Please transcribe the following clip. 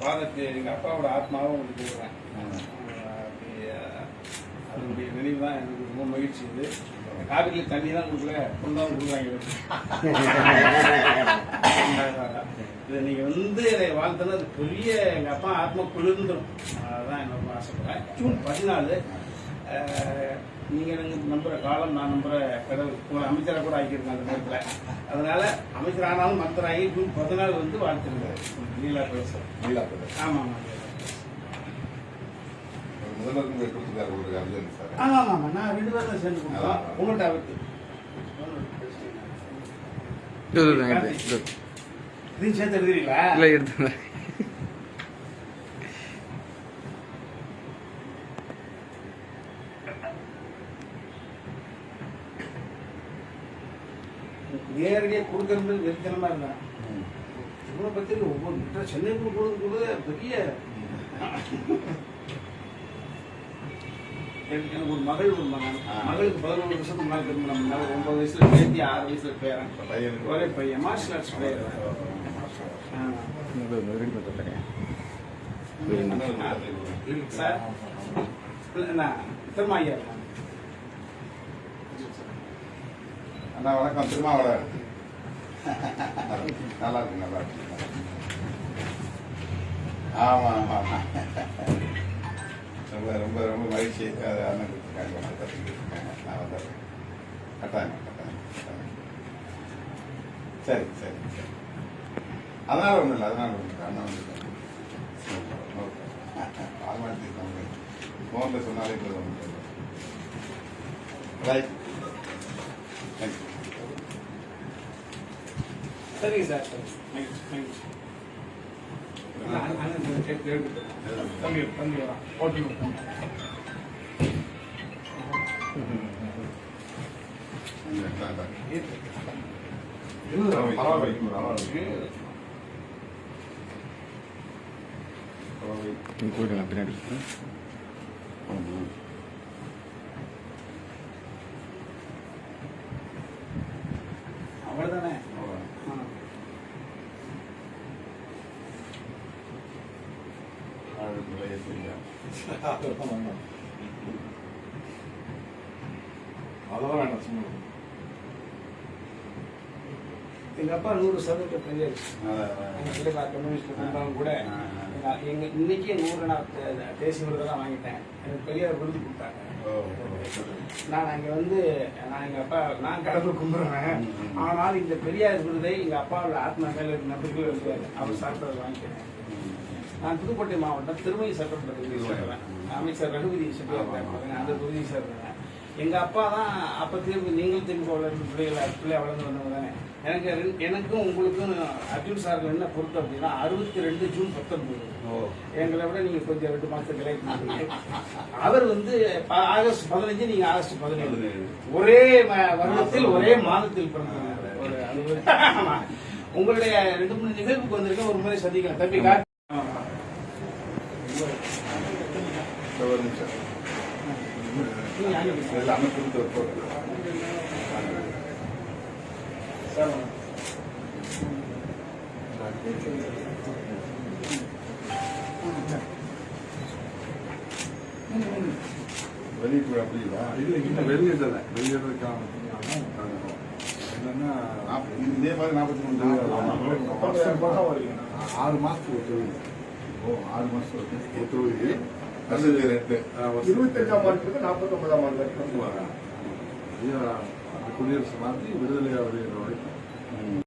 பாதத்து எங்க அப்பாவோட ஆத்மாவும் உங்களுக்கு கொடுக்குறேன் அதனுடைய நினைவு தான் எனக்கு ரொம்ப மகிழ்ச்சி இது. காவிரியில் தண்ணி தான் கொடுக்கல பொண்ணாவும் கொடுக்குறாங்க இதை நீங்க வந்து என்னை வாழ்த்தது அது பெரிய எங்க அப்பா ஆத்மா குளிர்ந்துடும் அதுதான் என்ன ஆசைப்படுறேன். ஜூன் பதினாலு அஹ், நீங்க எனக்கு நம்புற காலம் நான் நம்புற கடவுள். உங்களை அமைச்சராக கூட ஆக்கியிருக்கேன் அந்த நேரத்தில். அதனால அமைச்சர் ஆனாலும் மந்திராகி ஜூன் பதினாலு வந்து வாழ்த்துருக்காரு லீலா பேசுறேன் லீலா பிரதர். ஆமா ஆமா ஒரு முதல்வருக்கு போய் கொடுத்துருக்காரு உங்களுக்கு அர்ஜுன் சார் ஆமா ஆமா நான் ரெண்டு பேரும் சேர்ந்து கொடுத்தோம். உங்கள்கிட்ட அவருக்கு. இது, சேர்த்து எழுதுறீங்களா? இல்லை எடுத்து நேரடியாக கொடுக்கறது வெறித்தனமா இருந்தேன் இவ்வளோ பற்றி ஒவ்வொரு சென்னைக்கு கொடுக்குறது கூட பெரிய எனக்கு ஒரு மகள் ஒரு மகன். மகளுக்கு பதினொன்று வருஷத்துக்கு முன்னாடி திருமணம் பண்ணேன். ஒன்பது வயசுல பேத்தி ஆறு வயசுல பேரன். ஒரே பையன். மார்ஷல் ஆர்ட்ஸ் பிளேயர் சார் திரும்ப ஐயா. அண்ணா வணக்கம். திருமாவளர் நல்லா இருக்கு நல்லா இருக்கு. ஆமா ஆமா. ரொம்ப ரொம்ப ரொம்ப மகிழ்ச்சி. அது அண்ணன் கொடுத்துருக்காங்க வந்து கற்றுக்கிட்டு நான் வந்துடுறேன் கட்டாயம் கட்டாயம் சரி சரி சரி. அதனால ஒன்றும் இல்லை அதனால ஒன்றும் இல்லை. அண்ணன் வந்து ஃபார்மாலிட்டி ஃபோனில் சொன்னாலே போதும். ரைட். சரிங்க சார் தம்பி தம்பி வரான் ஓகே போயிடலாம் பின்னாடி அதெல்லாம் வேண்டாம் சும்மா எங்க அப்பா நூறு சதவீத பெரியார் கம்யூனிஸ்ட் இருந்தாலும் கூட எங்க- இன்னைக்கு நூறு நான் தேசிய விருது தான் வாங்கிட்டேன் எனக்கு பெரியார் விருது கொடுத்தாங்க நான் அங்க வந்து நான் எங்க அப்பா நான் கடவுள் கும்பிடுறேன். ஆனால் இந்த பெரியார் விருதை எங்க அப்பாவோட ஆத்மா மேல நம்பிக்கையில் இருக்காரு அவர் சாப்பிட்டதை வாங்கிக்கிறேன். நான் புதுக்கோட்டை மாவட்டம் திருமணி சட்டமன்ற தொகுதியை சேர்ந்தவன். அமைச்சர் ரகுபதி செட்டியார் அந்த தொகுதியை சேர்ந்தவன். எங்க அப்பா தான் அப்ப திரும்பி நீங்கள் திரும்ப வளர்ந்து பிள்ளைகள் பிள்ளை வளர்ந்து வந்தவங்க தானே. எனக்கு எனக்கும் உங்களுக்கும் அர்ஜுன் சாருக்கு என்ன பொறுத்து அப்படின்னா அறுபத்தி ரெண்டு ஜூன் பத்தொன்பது. எங்களை விட நீங்க கொஞ்சம் ரெண்டு லேட் பண்ணீங்க. அவர் வந்து ஆகஸ்ட் பதினஞ்சு நீங்க ஆகஸ்ட் பதினேழு. ஒரே வருடத்தில் ஒரே மாதத்தில் ஆமா. உங்களுடைய ரெண்டு மூணு நிகழ்வுக்கு வந்திருக்கேன். ஒரு முறை சந்திக்கலாம். தம்பி ஒரு நிமிஷம் எல்லாமே கொடுத்து வைப்போம் சார் வெளியிட்டு அப்படிங்களா இல்லை இன்னும் வெளியேறல வெளியேறதுக்கான என்னன்னா இதே மாதிரி நாற்பத்தி மூணு ஆறு மாசத்துக்கு ஒரு தொழில் ஓ ஆறு மாசத்துக்கு ஒரு தொழில் வருஷத்துக்கு ரெண்டு இருபத்தஞ்சாம் ஆண்டுக்கு நாற்பத்தொன்பதாம் ஆண்டு வரைக்கும் குடியரசு மாற்றி விடுதலை வருகிற வரைக்கும்